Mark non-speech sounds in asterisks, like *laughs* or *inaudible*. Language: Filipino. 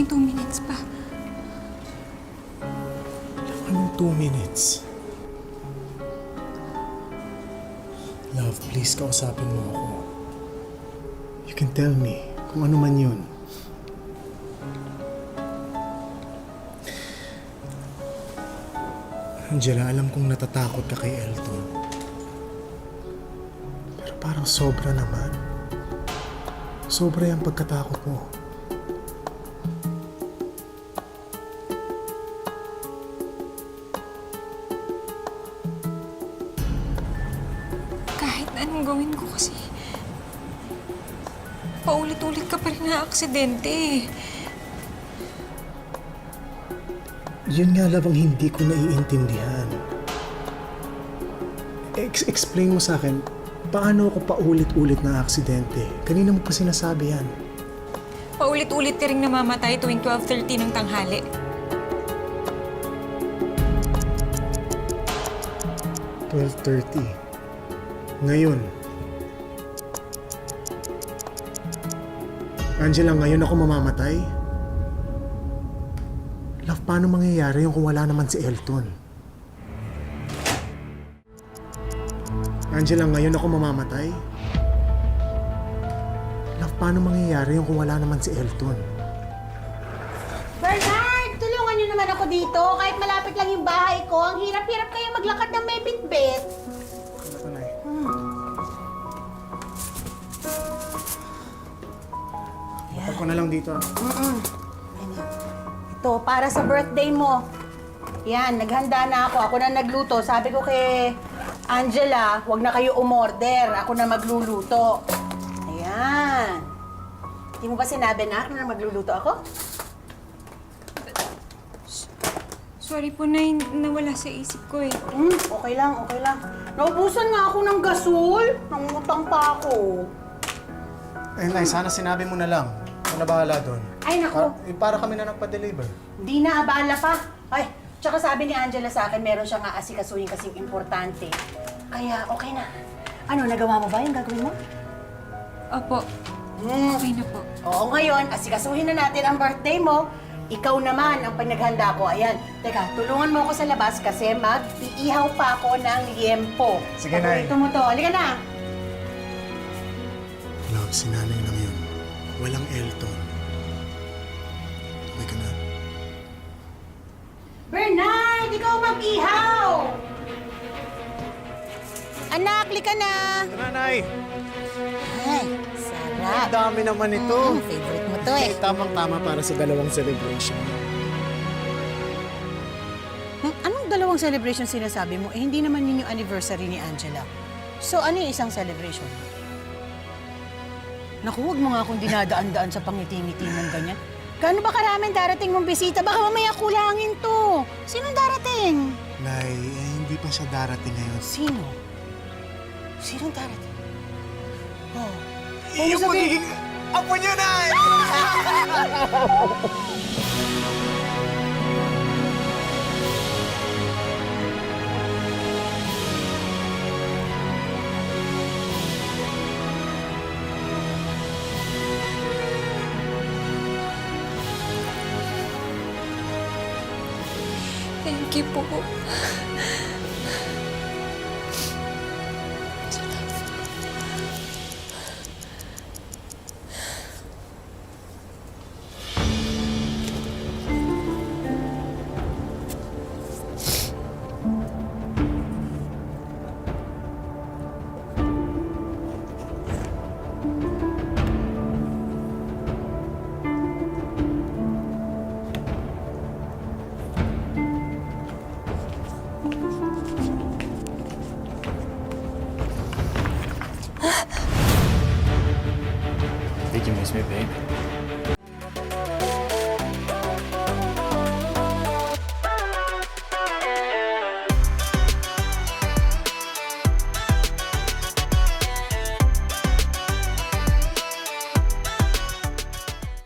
Magiging two minutes pa. Anong two minutes? Love, please kausapin mo ako. You can tell me kung ano man yun. Angela, alam kong natatakot ka kay Elton. Pero parang sobra naman. Sobra yung pagkatakot mo. Anong gawin ko kasi, paulit-ulit ka pa rin na aksidente. Yun nga lang ang hindi ko naiintindihan. Ex- explain mo sa akin, paano ako paulit-ulit na aksidente? Kanina mo pa sinasabi yan. Paulit-ulit ka rin namamatay tuwing 12.30 ng tanghali. Twelve thirty. Ngayon. Angela, ngayon ako mamamatay? Love, paano mangyayari yung kung wala naman si Elton? Angela, ngayon ako mamamatay? Love, paano mangyayari yung kung wala naman si Elton? Bernard, tulungan niyo naman ako dito. Kahit malapit lang yung bahay ko, ang hirap-hirap kayo maglakad ng may bitbit. Kapag ko na lang dito. ah. Ito, para sa birthday mo. Yan, naghanda na ako. Ako na nagluto. Sabi ko kay Angela, wag na kayo umorder. Ako na magluluto. Ayan. Hindi mo ba sinabi na ako na magluluto ako? Sorry po, Nay. Nawala sa isip ko eh. Hmm, okay lang, okay lang. Naubusan nga ako ng gasol. Nangutang pa ako. Eh, Nay, sana sinabi mo na lang. Na bahala doon. Ay, naku. Para, eh, para kami na nagpa-deliver. Di na abala pa. Ay, tsaka sabi ni Angela sa akin, meron siyang aasikasuhin kasing importante. Kaya, okay na. Ano, nagawa mo ba yung gagawin mo? Opo, Hmm. okay na po. Oo, ngayon, asikasuhin na natin ang birthday mo. Ikaw naman ang pinaghanda ko. Ayan, teka, tulungan mo ako sa labas kasi mag-iihaw pa ako ng liempo. Sige, Nay. Paborito mo to. Halika na. Love, si nanay lang yun. Walang Elton. Okay ka na. Bernard, ikaw mag-ihaw! Anak, lika na! Nanay! Ay, sarap. Ang dami naman ito. Mm, favorite mo to eh. Eh, tamang-tama para sa dalawang celebration. Hmm, Anong dalawang celebration sinasabi mo? Eh, hindi naman yun yung anniversary ni Angela. So, ano yung isang celebration? Naku, huwag mo nga akong dinadaan-daan sa pangiti-ngiti mong ganyan. Gaano ba karaming darating mong bisita? Baka mamaya kulangin to. Sinong darating? Nay, eh, hindi pa siya darating ngayon. Sino? Sinong darating? Oh. Yung magiging apo niyo, Nay! *laughs* Thank you po. Did you miss me, babe?